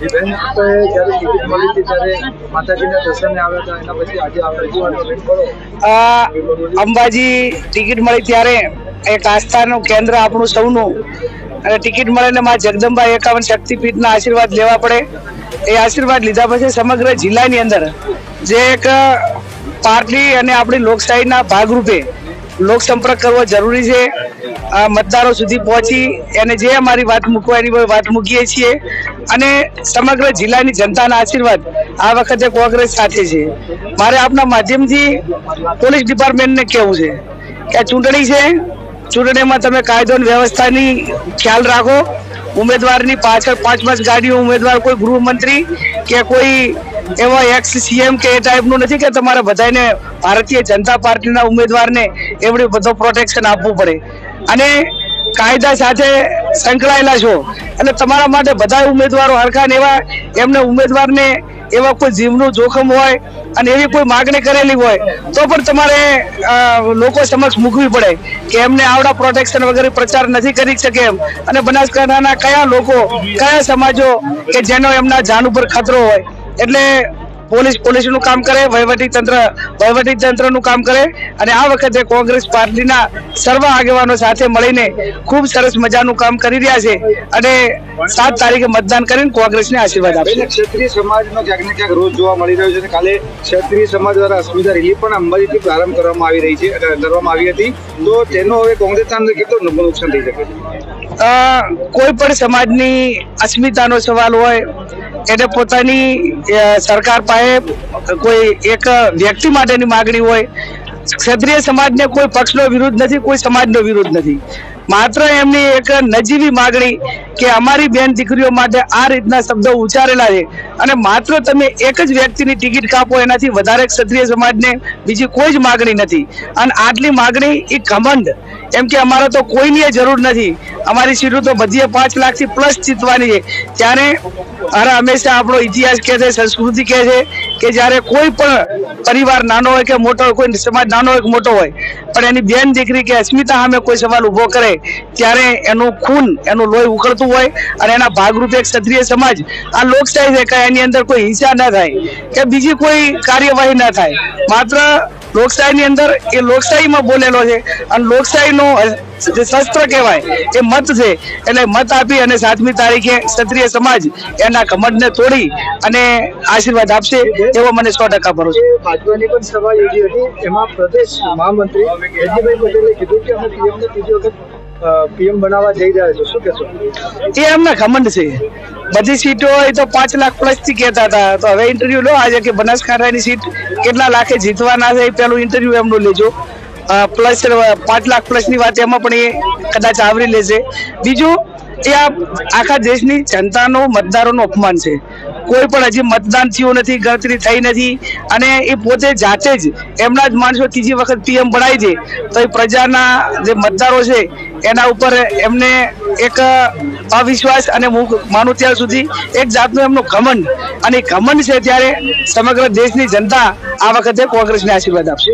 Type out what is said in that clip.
બેન આપણે જ્યારે ટિકિટ મળી હતી ત્યારે માતાજીના દર્શને આવ્યા હતા, એના પછી આજે આપણે અંબાજી ટિકિટ મળી ત્યારે એક આસ્થાનું કેન્દ્ર આપણું સૌનું. અને ટિકિટ મળે ને માં જગદંબા એકાવન શક્તિપીઠના આશીર્વાદ લેવા પડે. એ આશીર્વાદ લીધા પછી સમગ્ર જિલ્લાની અંદર જે એક પાર્ટી અને આપણી લોકશાહીના ભાગરૂપે લોક સંપર્ક કરવો જરૂરી છે. આ મતદારો સુધી પહોંચી એને જે અમારી વાત મૂકવાની વાત મૂકીએ છીએ. અને સમગ્ર જિલ્લાની જનતાના આશીર્વાદ આ વખતે કોંગ્રેસ સાથે છે. મારે આપના માધ્યમથી પોલીસ ડિપાર્ટમેન્ટને કહેવું છે કે ચૂંટણી છે. ચૂંટણીમાં તમે કાયદો અને વ્યવસ્થાની ખ્યાલ રાખો. ઉમેદવારની પાછળ પાંચ પાંચ ગાડીઓ ઉમેદવાર કોઈ ગૃહમંત્રી કે કોઈ એવા એક્સ સીએમ કે એ ટાઈપનું નથી કે તમારે બધાને ભારતીય જનતા પાર્ટીના ઉમેદવારને એવડે બધો પ્રોટેક્શન આપવું પડે. અને કાયદા સાથે સંકળાયેલા છો. એટલે તમારા માટે બધા ઉમેદવારો હરખા એવા એમને ઉમેદવારને એવા કોઈ જીવનું જોખમ હોય અને એવી કોઈ માગણી કરેલી હોય, તો પણ તમારે લોકો સમક્ષ મૂકવી પડે કે એમને આવડા પ્રોટેક્શન વગેરે પ્રચાર નથી કરી શકે એમ. અને બનાસકાંઠાના કયા લોકો, કયા સમાજો કે જેનો એમના જાન ઉપર ખતરો હોય એટલે પોલીસ પોલીસનું કામ કરે વહીવટી તંત્ર વહીવટી તંત્રનું કામ કરે અને આ વખતે કોંગ્રેસ પાર્ટીના સર્વ આગેવાનો સાથે મળીને ખૂબ સરસ મજાનું કામ કરી રહ્યા છે અને સાત તારીખે મતદાન કરીને કોંગ્રેસને આશીર્વાદ આપશે. ક્ષત્રિય સમાજનો ક્યાંક ને ક્યાંક રોજ જોવા મળી રહ્યો છે અને કાલે ક્ષત્રિય સમાજ દ્વારા અસ્મિતા રેલી પણ અંબાજીથી પ્રારંભ કરવામાં આવી રહી છે કરવામાં આવી હતી. તો તેનો હવે કોંગ્રેસના અંદર કેટલું નુકસાન થઈ શકે છે? કોઈ પણ સમાજની અસ્મિતાનો સવાલ હોય એને પોતાની સરકાર પાસે કોઈ એક વ્યક્તિ માટેની માગણી હોય. ક્ષત્રિય સમાજને કોઈ પક્ષનો વિરોધ નથી, કોઈ સમાજનો વિરોધ નથી. માત્ર એમની એક નજીવી માગણી કે અમારી બેન દીકરીઓ માટે આ રીતના શબ્દો ઉચ્ચારેલા છે. અને માત્ર તમે એક જ વ્યક્તિની ટિકિટ કાપો, એનાથી વધારે ક્ષત્રિય સમાજને બીજી કોઈ જ માગણી નથી. અને આટલી માગણી એ ઘમંડ. એમ કે અમારે તો કોઈની જરૂર નથી. અમારી સીટો તો બધી પાંચ લાખથી પ્લસ જીતવાની છે. ત્યારે અરે હંમેશા આપણો ઇતિહાસ કહે છે, સંસ્કૃતિ કહે છે કે જ્યારે કોઈ પણ પરિવાર નાનો હોય કે મોટો હોય, કોઈ સમાજ નાનો હોય કે મોટો હોય, પણ એની બેન દીકરી કે અસ્મિતા સામે કોઈ સવાલ ઊભો કરે ત્યારે એનું ખૂન, એનું લોહી ઉકળતું હોય અને એના ભાગરૂપે ક્ષત્રિય સમાજ આ લોકશાહી છે કે એની અંદર કોઈ હિંસા ના થાય, કે બીજી કોઈ કાર્યવાહી ના થાય. માત્ર લોકશાહીની અંદર એ લોકશાહીમાં બોલેલો છે અને લોકશાહીનો જે શસ્ત્ર કહેવાય એ મત છે એટલે મત આપી અને સાતમી તારીખે ક્ષત્રિય સમાજ એના કમંડને તોડી અને આશીર્વાદ આપશે એવો મને સો ટકા ભરોસો. ભાજપાની પણ સભા યોજી હતી, એમાં પ્રદેશ મહામંત્રી પટેલે કીધું કે અમે પીએમને ત્રીજી વખત પીએમ બનાવવા જઈ રહ્યા છો. શું કહેશો? એ અમને ઘમંડ છે. બધી સીટો હોય તો પાંચ લાખ પ્લસથી કહેતા હતા. તો હવે ઇન્ટરવ્યુ લો, આજે કે બનાસકાંઠાની સીટ કેટલા લાખે જીતવાના છે એ પેલું ઇન્ટરવ્યુ એમનું લેજો. પ્લસ પાંચ લાખ પ્લસની વાત એમાં પણ એ કદાચ આવરી લેશે. બીજું, એ આ આખા દેશની જનતાનો, મતદારોનું અપમાન છે. કોઈ પણ હજી મતદાન થયું નથી, ગણતરી થઈ નથી અને એ પોતે જાતે જ એમના જ માણસો ત્રીજી વખત પીએમ બનાવી દે, તો એ પ્રજાના જે મતદારો છે, એના ઉપર એમને એક અવિશ્વાસ અને હું માનું ત્યાં સુધી એક જાતનું એમનું ઘમંડ અને ઘમંડ છે ત્યારે સમગ્ર દેશની જનતા આ વખતે કોંગ્રેસને આશીર્વાદ આપશે.